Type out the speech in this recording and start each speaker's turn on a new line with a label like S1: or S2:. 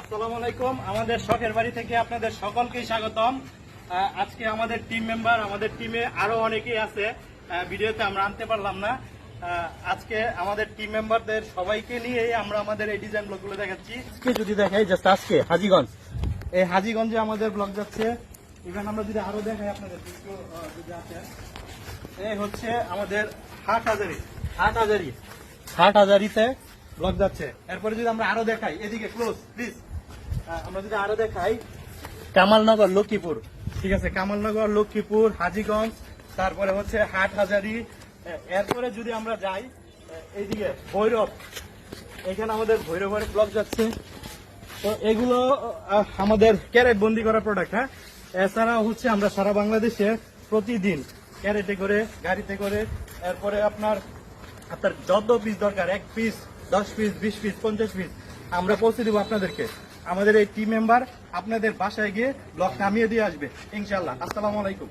S1: আসসালামু আলাইকুম। আমাদের শখের বাড়ি থেকে আপনাদের সকলকেই স্বাগতম। আজকে আমাদের টিম মেম্বার আমাদের টিমে আরও অনেকেই আছে। ভিডিওতে আমরা আনতে পারলাম না। আজকে আমাদের টিম মেম্বারদের সবাইকে নিয়ে আমরা আমাদের এই ডিজাইন ব্লগগুলো দেখাচ্ছি। আজকে যদি দেখাই জাস্ট আজকে, হাজিগঞ্জ। এই হাজিগঞ্জে আমাদের ব্লগ যাচ্ছে। ইভেন আমরা যদি আরও দেখাই আপনাদের যদি আছে। এই হচ্ছে আমাদের হাট হাজারি। হাট হাজারি। হাট হাজারিতে ব্লক যাচ্ছে। এরপরে যদি আমরা আরও দেখাই, এদিকে ক্লোজ প্লিজ আমরা যদি আরও দেখাই, কামালনগর, লক্ষ্মীপুর। ঠিক আছে, কামালনগর, লক্ষ্মীপুর, হাজিগঞ্জ, তারপরে হচ্ছে হাট হাজারি এরপরে যদি আমরা যাই এইদিকে, ভৈরব। এখানে আমাদের ভৈরবের ব্লক যাচ্ছে। তো এগুলো আমাদের ক্যারেট বন্দি করা প্রোডাক্ট হ্যাঁ? এছাড়া হচ্ছে আমরা সারা বাংলাদেশে প্রতিদিন ক্যারেটে করে, গাড়িতে করে, এরপরে আপনার আপনার যত পিস দরকার, এক পিস দশ পিস, বিশ পিস, পঞ্চাশ পিস, আমরা পৌঁছে দেবো আপনাদেরকে। আমাদের এই টিম মেম্বার আপনাদের বাসায় গিয়ে ব্লক নামিয়ে দিয়ে আসবে ইনশাল্লাহ আসসালামু আলাইকুম।